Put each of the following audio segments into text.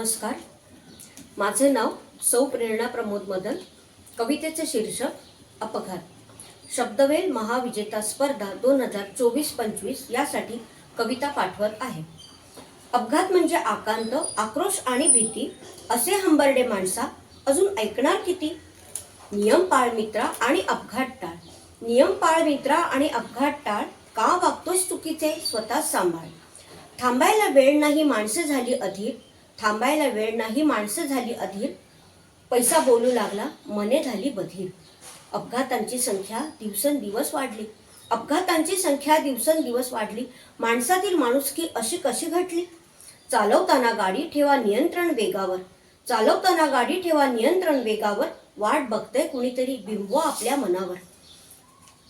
नमस्कार. माझे नाव सौ प्रेरणा प्रमोद मदन कवितेचे शीर्षक अपघात. शब्दवेल महाविजेता स्पर्धा दोन हजार चोवीस पंचवीस यासाठी कविता पाठवत आहे. अपघात म्हणजे आकांत आक्रोश आणि भीती असे हंबरडे माणसा अजून ऐकणार किती? नियम पाळ मित्रा आणि अपघात टाळ. नियम पाळ मित्रा आणि अपघात टाळ का वागतोस चुकीचे? स्वतः सांभाळ. थांबायला वेळ नाही माणसं झाली अधिक. थांबायला वेळ नाही माणसं झाली अधीर. पैसा बोलू लागला मने झाली बधीर. अपघातांची संख्या दिवसेंदिवस वाढली. अपघातांची संख्या दिवसेंदिवस वाढली. माणसातील माणुसकी अशी कशी घटली? चालवताना गाडी ठेवा नियंत्रण वेगावर. चालवताना गाडी ठेवा नियंत्रण वेगावर. वाट बघते कुणीतरी बिंब आपल्या मनावर.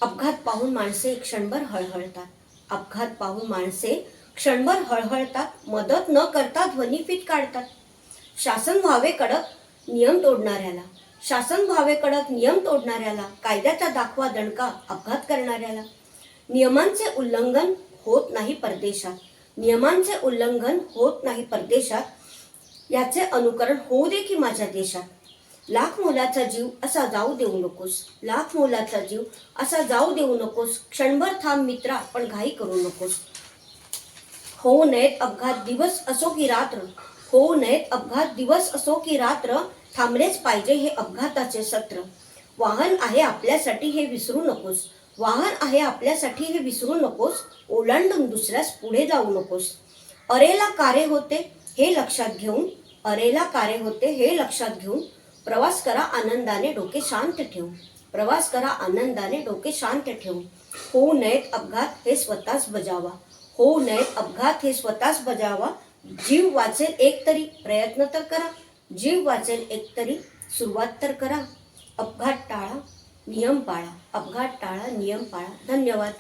अपघात पाहून माणसे क्षणभर हळहळतात. अपघात पाहून माणसे क्षणभर हळहळतात मदत न करता ध्वनिफीत काढतात. शासन व्हावे कडक नियम तोडणाऱ्याला शासन व्हावे कडक नियम तोडणाऱ्याला कायद्याचा दाखवा दणका अपघात करणाऱ्याला. नियमांचे उल्लंघन होत नाही परदेशात. नियमांचे उल्लंघन होत नाही परदेशात. याचे अनुकरण होऊ दे की माझ्या देशात. लाख मोलाचा जीव असा जाऊ देऊ नकोस. लाख मोलाचा जीव असा जाऊ देऊ नकोस. क्षणभर थांब मित्रा पण घाई करू नकोस. होऊ नयेत अपघात दिवस असो की रात्र होऊ नयेत अपघात दिवस असो की रात्र थांबलेच पाहिजे हे अपघाताचे सत्र. वाहन आहे आपल्यासाठी हे विसरू नकोस. वाहन आहे आपल्यासाठी हे विसरू नकोस. ओलांडून दुसऱ्यास पुढे जाऊ नकोस. अरेला कारे होते हे लक्षात घेऊन अरेला कारे होते हे लक्षात घेऊन प्रवास करा आनंदाने डोके शांत ठेवून. प्रवास करा आनंदाने डोके शांत ठेवून. होऊ नयेत अपघात हे स्वतःच बजावा. होऊ नये अपघात हे स्वतःच बजावा. जीव वाचेल एक तरी प्रयत्न तर करा. जीव वाचेल एक तरी सुरुवात तर करा. अपघात टाळा नियम पाळा. अपघात टाळा नियम पाळा. धन्यवाद.